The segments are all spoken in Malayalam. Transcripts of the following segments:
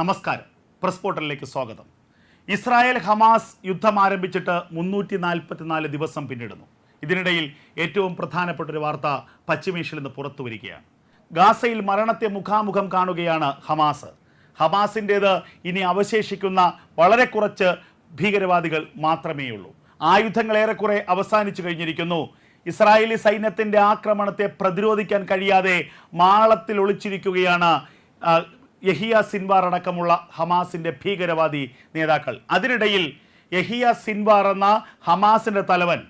നമസ്കാരം. പ്രസ് പോർട്ടലിലേക്ക് സ്വാഗതം. ഇസ്രായേൽ ഹമാസ് യുദ്ധം ആരംഭിച്ചിട്ട് മുന്നൂറ്റി നാൽപ്പത്തിനാല് ദിവസം പിന്നിടുന്നു. ഇതിനിടയിൽ ഏറ്റവും പ്രധാനപ്പെട്ട ഒരു വാർത്ത പശ്ചിമേഷ്യയിൽ നിന്ന് പുറത്തു വരികയാണ്. ഗാസയിൽ മരണത്തെ മുഖാമുഖം കാണുകയാണ് ഹമാസ്. ഹമാസിന്റേത് ഇനി അവശേഷിക്കുന്ന വളരെ കുറച്ച് ഭീകരവാദികൾ മാത്രമേ ഉള്ളൂ ആയുധങ്ങൾ ഏറെക്കുറെ അവസാനിച്ചു കഴിഞ്ഞിരിക്കുന്നു. ഇസ്രായേലി സൈന്യത്തിന്റെ ആക്രമണത്തെ പ്രതിരോധിക്കാൻ കഴിയാതെ മാളത്തിൽ ഒളിച്ചിരിക്കുകയാണ് യഹിയ സിൻവാർ അടക്കമുള്ള ഹമാസിന്റെ ഭീകരവാദി നേതാക്കൾ. അതിനിടയിൽ യഹിയ സിൻവാർ എന്ന ഹമാസിന്റെ തലവൻ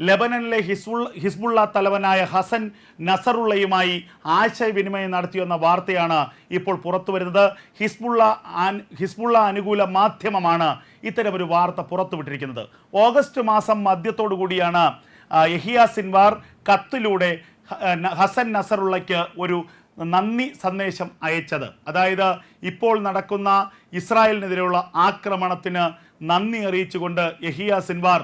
ലെബനനിലെ ഹിസ്ബുൾ ഹിസ്ബുള്ള തലവനായ ഹസൻ നസറുള്ളയുമായി ആശയവിനിമയം നടത്തിയെന്ന വാർത്തയാണ് ഇപ്പോൾ പുറത്തു വരുന്നത്. ഹിസ്ബുള്ള ഹിസ്ബുള്ള അനുകൂല മാധ്യമമാണ് ഇത്തരമൊരു വാർത്ത പുറത്തുവിട്ടിരിക്കുന്നത് ഓഗസ്റ്റ് മാസം മധ്യത്തോടു കൂടിയാണ് യഹിയ സിൻവാർ കത്തിലൂടെ ഹസൻ നസറുള്ളയ്ക്ക് ഒരു നന്ദി സന്ദേശം അയച്ചത്. അതായത് ഇപ്പോൾ നടക്കുന്ന ഇസ്രായേലിനെതിരെയുള്ള ആക്രമണത്തിന് നന്ദി അറിയിച്ചുകൊണ്ട് യഹിയ സിൻവാർ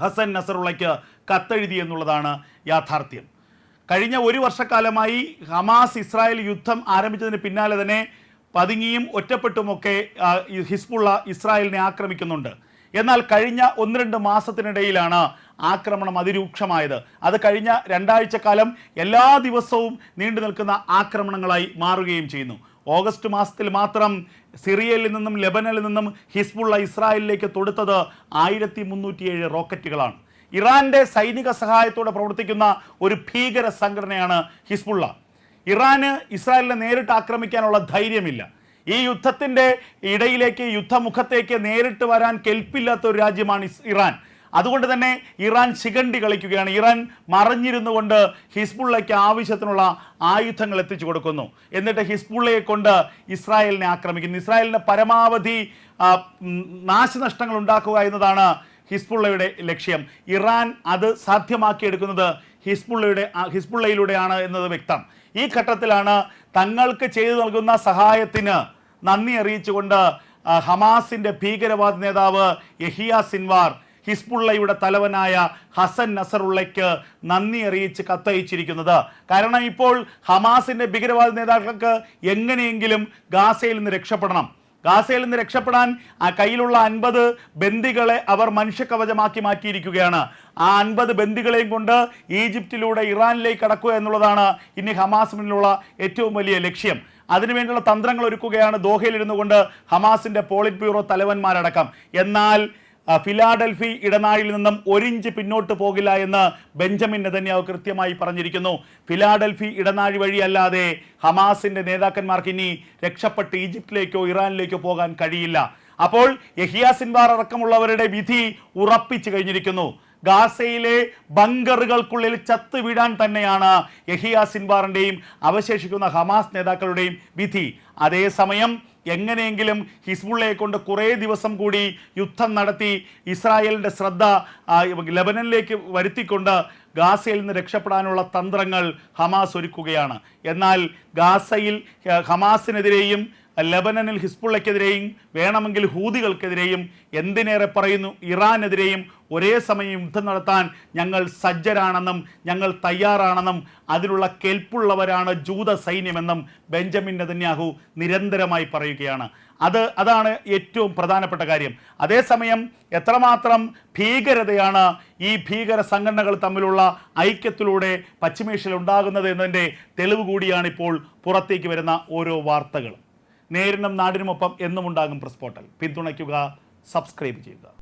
ഹസൻ നസറുള്ളയ്ക്ക് കത്തെഴുതി എന്നുള്ളതാണ് യാഥാർത്ഥ്യം. കഴിഞ്ഞ ഒരു വർഷക്കാലമായി ഹമാസ് ഇസ്രായേൽ യുദ്ധം ആരംഭിച്ചതിന് പിന്നാലെ തന്നെ പതുങ്ങിയും ഒറ്റപ്പെട്ടുമൊക്കെ ഹിസ്ബുള്ള ഇസ്രായേലിനെ ആക്രമിക്കുന്നുണ്ട്. എന്നാൽ കഴിഞ്ഞ ഒന്ന് രണ്ട് മാസത്തിനിടയിലാണ് ആക്രമണം അതിരൂക്ഷമായത്. അത് കഴിഞ്ഞ രണ്ടാഴ്ച കാലം എല്ലാ ദിവസവും നീണ്ടു നിൽക്കുന്ന ആക്രമണങ്ങളായി മാറുകയും ചെയ്യുന്നു. ഓഗസ്റ്റ് മാസത്തിൽ മാത്രം സിറിയയിൽ നിന്നും ലെബനനിൽ നിന്നും ഹിസ്ബുള്ള ഇസ്രായേലിലേക്ക് തൊടുത്തത് ആയിരത്തി മുന്നൂറ്റിയേഴ് റോക്കറ്റുകളാണ്. ഇറാന്റെ സൈനിക സഹായത്തോടെ പ്രവർത്തിക്കുന്ന ഒരു ഭീകര സംഘടനയാണ് ഹിസ്ബുള്ള. ഇറാന് ഇസ്രായേലിനെ നേരിട്ട് ആക്രമിക്കാനുള്ള ധൈര്യമില്ല. ഈ യുദ്ധത്തിന്റെ ഇടയിലേക്ക് യുദ്ധമുഖത്തേക്ക് നേരിട്ട് വരാൻ കെൽപ്പില്ലാത്ത ഒരു രാജ്യമാണ് ഇറാൻ. അതുകൊണ്ട് തന്നെ ഇറാൻ ശിഖണ്ഡി കളിക്കുകയാണ്. ഇറാൻ മറഞ്ഞിരുന്നു കൊണ്ട് ഹിസ്ബുള്ളയ്ക്ക് ആവശ്യത്തിനുള്ള ആയുധങ്ങൾ എത്തിച്ചു കൊടുക്കുന്നു. എന്നിട്ട് ഹിസ്ബുള്ളയെ കൊണ്ട് ഇസ്രായേലിനെ ആക്രമിക്കുന്നു. ഇസ്രായേലിന് പരമാവധി നാശനഷ്ടങ്ങൾ ഉണ്ടാക്കുക എന്നതാണ് ഹിസ്ബുള്ളയുടെ ലക്ഷ്യം. ഇറാൻ അത് സാധ്യമാക്കിയെടുക്കുന്നത് ഹിസ്ബുള്ളയുടെ ഹിസ്ബുള്ളയിലൂടെയാണ് എന്നത് വ്യക്തം. ഈ ഘട്ടത്തിലാണ് തങ്ങൾക്ക് ചെയ്തു നൽകുന്ന സഹായത്തിന് നന്ദി അറിയിച്ചുകൊണ്ട് ഹമാസിന്റെ ഭീകരവാദ നേതാവ് യഹിയ സിൻവാർ ഹിസ്ബുള്ളയുടെ തലവനായ ഹസൻ നസറുള്ളയ്ക്ക് നന്ദി അറിയിച്ച് കത്തയച്ചിരിക്കുന്നത്. കാരണം ഇപ്പോൾ ഹമാസിന്റെ ഭീകരവാദ നേതാക്കൾക്ക് എങ്ങനെയെങ്കിലും ഗാസയിൽ നിന്ന് രക്ഷപ്പെടണം. ഗാസയിൽ നിന്ന് രക്ഷപ്പെടാൻ ആ കയ്യിലുള്ള അൻപത് ബന്ദികളെ അവർ മനുഷ്യകവചമാക്കി മാറ്റിയിരിക്കുകയാണ്. ആ അൻപത് ബന്ദികളെയും കൊണ്ട് ഈജിപ്തിലൂടെ ഇറാനിലേക്ക് കടക്കുക എന്നുള്ളതാണ് ഇനി ഹമാസ് മുന്നിലുള്ള ഏറ്റവും വലിയ ലക്ഷ്യം. അതിനുവേണ്ടിയുള്ള തന്ത്രങ്ങൾ ഒരുക്കുകയാണ് ദോഹയിൽ ഇരുന്നു കൊണ്ട് ഹമാസിന്റെ പോളിറ്റ് ബ്യൂറോ തലവന്മാരടക്കം. എന്നാൽ ഫിലാഡൽഫി ഇടനാഴിയിൽ നിന്നും ഒരിഞ്ച് പിന്നോട്ട് പോകില്ല എന്ന് ബെഞ്ചമിൻ നെതന്യാവ് കൃത്യമായി പറഞ്ഞിരിക്കുന്നു. ഫിലാഡൽഫി ഇടനാഴി വഴിയല്ലാതെ ഹമാസിന്റെ നേതാക്കന്മാർക്ക് ഇനി രക്ഷപ്പെട്ട് ഈജിപ്തിലേക്കോ ഇറാനിലേക്കോ പോകാൻ കഴിയില്ല. അപ്പോൾ യഹിയ സിൻവാർ അടക്കമുള്ളവരുടെ വിധി ഉറപ്പിച്ചു കഴിഞ്ഞിരിക്കുന്നു. ഗാസയിലെ ബങ്കറുകൾക്കുള്ളിൽ ചത്തു വീഴാൻ തന്നെയാണ് യഹിയ സിൻവാറിന്റെയും അവശേഷിക്കുന്ന ഹമാസ് നേതാക്കളുടെയും വിധി. അതേസമയം എങ്ങനെയെങ്കിലും ഹിസ്ബുള്ളയെ കൊണ്ട് കുറേ ദിവസം കൂടി യുദ്ധം നടത്തി ഇസ്രായേലിന്റെ ശ്രദ്ധ ലബനനിലേക്ക് വരുത്തിക്കൊണ്ട് ഗാസയിൽ നിന്ന് രക്ഷപ്പെടാനുള്ള തന്ത്രങ്ങൾ ഹമാസ് ഒരുക്കുകയാണ്. എന്നാൽ ഗാസയിൽ ഹമാസിനെതിരെയും ലബനനിൽ ഹിസ്ബുള്ളയ്ക്കെതിരെയും വേണമെങ്കിൽ ഹൂതികൾക്കെതിരെയും എന്തിനേറെ പറയുന്നു ഇറാനെതിരെയും ഒരേ സമയം യുദ്ധം നടത്താൻ ഞങ്ങൾ സജ്ജരാണെന്നും ഞങ്ങൾ തയ്യാറാണെന്നും അതിനുള്ള കെൽപ്പുള്ളവരാണ് ജൂത സൈന്യമെന്നും ബെഞ്ചമിൻ നെതന്യാഹു നിരന്തരമായി പറയുകയാണ്. അത് അതാണ് ഏറ്റവും പ്രധാനപ്പെട്ട കാര്യം. അതേസമയം എത്രമാത്രം ഭീകരതയാണ് ഈ ഭീകര സംഘടനകൾ തമ്മിലുള്ള ഐക്യത്തിലൂടെ പശ്ചിമേഷ്യയിൽ ഉണ്ടാകുന്നത് എന്നതിന്റെ തെളിവ് കൂടിയാണ് ഇപ്പോൾ പുറത്തേക്ക് വരുന്ന ഓരോ വാർത്തകളും. നേരിനും നാടിനുമൊപ്പം എന്നും ഉണ്ടാകും പ്രസ് പോർട്ടൽ പിന്തുണയ്ക്കുക സബ്സ്ക്രൈബ് ചെയ്യുക.